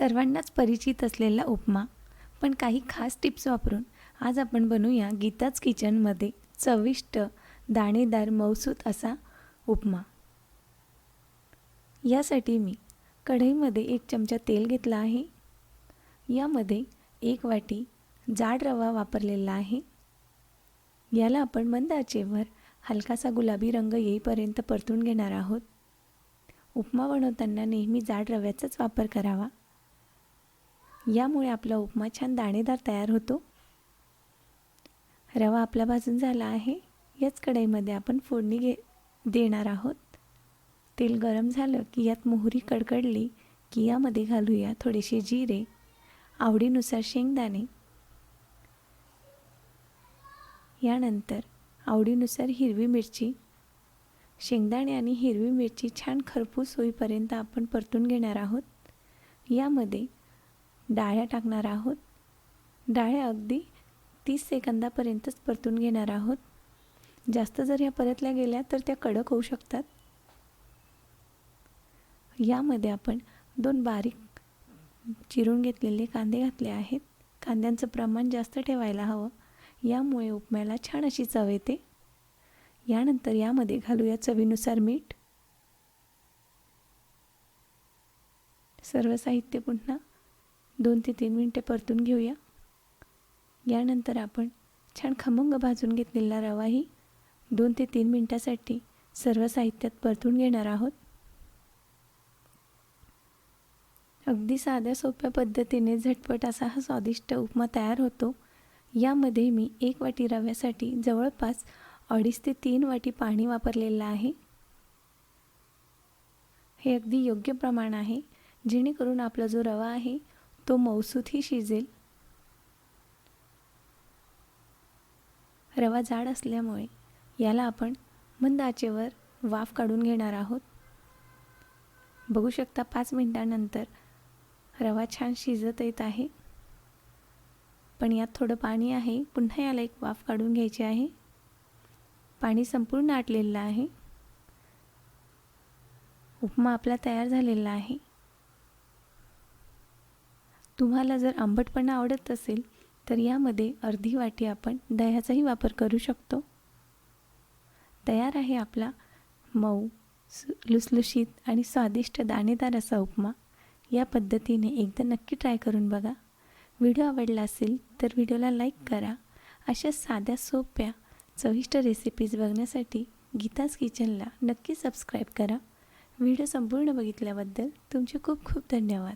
सर्वांनाच परिचित असलेला उपमा. पण काही खास टिप्स वापरून आज आपण बनवूया गीताच किचनमध्ये चविष्ट दाणेदार मौसूत असा उपमा. यासाठी मी कढईमध्ये एक चमचा तेल घेतला आहे. यामध्ये एक वाटी जाड रवा वापरलेला आहे. याला आपण मंद आचेवर हलकासा गुलाबी रंग येईपर्यंत परतून घेणार आहोत. उपमा बनवताना नेहमी जाड रव्याचाच वापर करावा. यामुळे आपला उपमा छान दाणेदार तयार होतो. रवा आपला भाजून झाला आहे. याच कढईमध्ये आपण फोडणी घे देणार आहोत. तेल गरम झालं की यात मोहरी कडकडली की यामध्ये घालूया थोडेसे जिरे. आवडीनुसार शेंगदाणे. यानंतर आवडीनुसार हिरवी मिरची. शेंगदाणे आणि हिरवी मिरची छान खरपूस होईपर्यंत आपण परतून घेणार आहोत. यामध्ये डाळ्या टाकणार आहोत. डाळ्या अगदी तीस सेकंदापर्यंतच परतून घेणार आहोत. जास्त जर ह्या परतल्या गेल्या तर त्या कडक होऊ शकतात. यामध्ये आपण दोन बारीक चिरून घेतलेले कांदे घातले आहेत. कांद्यांचं प्रमाण जास्त ठेवायला हवं. यामुळे उपम्याला छान अशी चव येते. यानंतर यामध्ये घालूया चवीनुसार मीठ. सर्व साहित्य पुन्हा दोन ते तीन मिनटे परतून घेऊया. यानंतर आपण छान खमंग भाजून घेतलेला रवाही दोन ते तीन मिनटासाठी सर्व साहित्यात परतून घेणार आहोत. अगदी साध्या सोप्या पद्धतीने झटपट असा हा स्वादिष्ट उपमा तयार होतो. यामध्ये मी एक वाटी रव्यासाठी जवळपास अडीच ते तीन वाटी पाणी वापरलेलं आहे. हे अगदी योग्य प्रमाण आहे. जेणेकरून आपला जो रवा आहे तो मौसूतही शिजेल. रवा जाड असल्यामुळे याला आपण मंद आचेवर वाफ काढून घेणार आहोत. बघू शकता पाच मिनटानंतर रवा छान शिजत येत आहे. पण यात थोडं पाणी आहे. पुन्हा याला एक वाफ काढून घ्यायची आहे. पाणी संपूर्ण आटलेलं आहे. उपमा आपला तयार झालेला आहे. तुम्हाला जर आंबटपणा आवडत असेल तर यामध्ये अर्धी वाटी आपण दह्याचाही वापर करू शकतो. तयार आहे आपला मऊ लुसलुशीत आणि स्वादिष्ट दाणेदार असा उपमा. या पद्धतीने एकदा नक्की ट्राय करून बघा. व्हिडिओ आवडला असेल तर व्हिडिओला लाईक करा. अशा साध्या सोप्या चविष्ट रेसिपीज बघण्यासाठी गीताज किचनला नक्की सबस्क्राईब करा. व्हिडिओ संपूर्ण बघितल्याबद्दल तुमचे खूप खूप धन्यवाद.